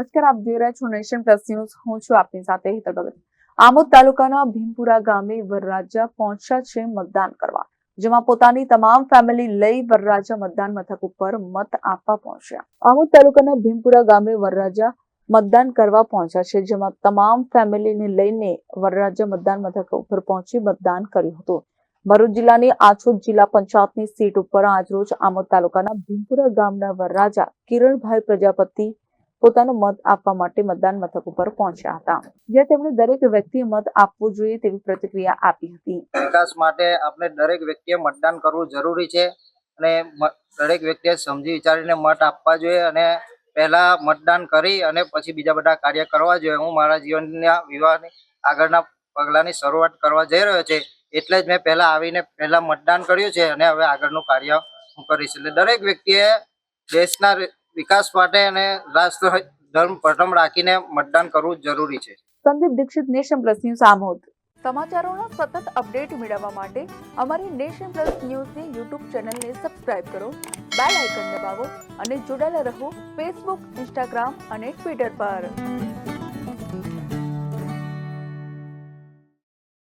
નમસ્કાર, આપ જોઈ રહ્યા છો નેશન પ્લસ ન્યૂઝ. હું છું આપની સાથે હિતલ ભગત. આમોદ તાલુકાના ભીમપુરા ગામે વરરાજા પહોંચ્યા છે મતદાન કરવા, જેમાં પોતાની તમામ ફેમિલી લઈ વરરાજા મતદાન મથક ઉપર મત આપવા પહોંચ્યા. આમોદ તાલુકાના ભીમપુરા ગામે વરરાજા મતદાન કરવા પહોંચ્યા છે, જેમાં તમામ ફેમિલીને લઈને વરરાજા મતદાન મથક ઉપર પહોંચી મતદાન કર્યું હતું. ભરૂચ જિલ્લાની આછોદ જિલ્લા પંચાયતની સીટ ઉપર આજરોજ આમોદ તાલુકાના ભીમપુરા ગામના વરરાજા કિરણભાઈ પ્રજાપતિ પોતાનો મત આપવા માટે મતદાન મથક ઉપર પહોંચ્યા હતા. જ્યાં તેમણે દરેક વ્યક્તિએ મત આપવો જોઈએ તેવી પ્રતિક્રિયા આપી હતી. વિકાસ માટે આપણે દરેક વ્યક્તિએ મતદાન કરવું જરૂરી છે અને દરેક વ્યક્તિએ સમજી વિચારીને મત આપવા જોઈએ અને પહેલા મતદાન કરી અને પછી બીજા બધા કાર્ય કરવા જોઈએ. હું મારા જીવનના વિવાહની આગળના પગલાંની શરૂઆત કરવા જઈ રહ્યો છે. એટલે જ મેં પહેલા આવીને પહેલા મતદાન કર્યું છે અને હવે આગળનું કાર્ય હું કરીશ. એટલે દરેક વ્યક્તિએ દેશના વિકાસ માટે અને રાષ્ટ્ર ધર્મ પ્રથમ રાખીને મતદાન કરવું જરૂરી છે. Sandeep Dikshit nation plus news Amod. સમાચારોનો સતત અપડેટ મેળવવા માટે અમારી નેશન પ્લસ ન્યૂઝની યુટ્યુબ ચેનલને સબસ્ક્રાઇબ કરો બેલ આઇકન દબાવો અને જોડાયેલા રહો ફેસબુક ઇન્સ્ટાગ્રામ અને ટ્વિટર પર.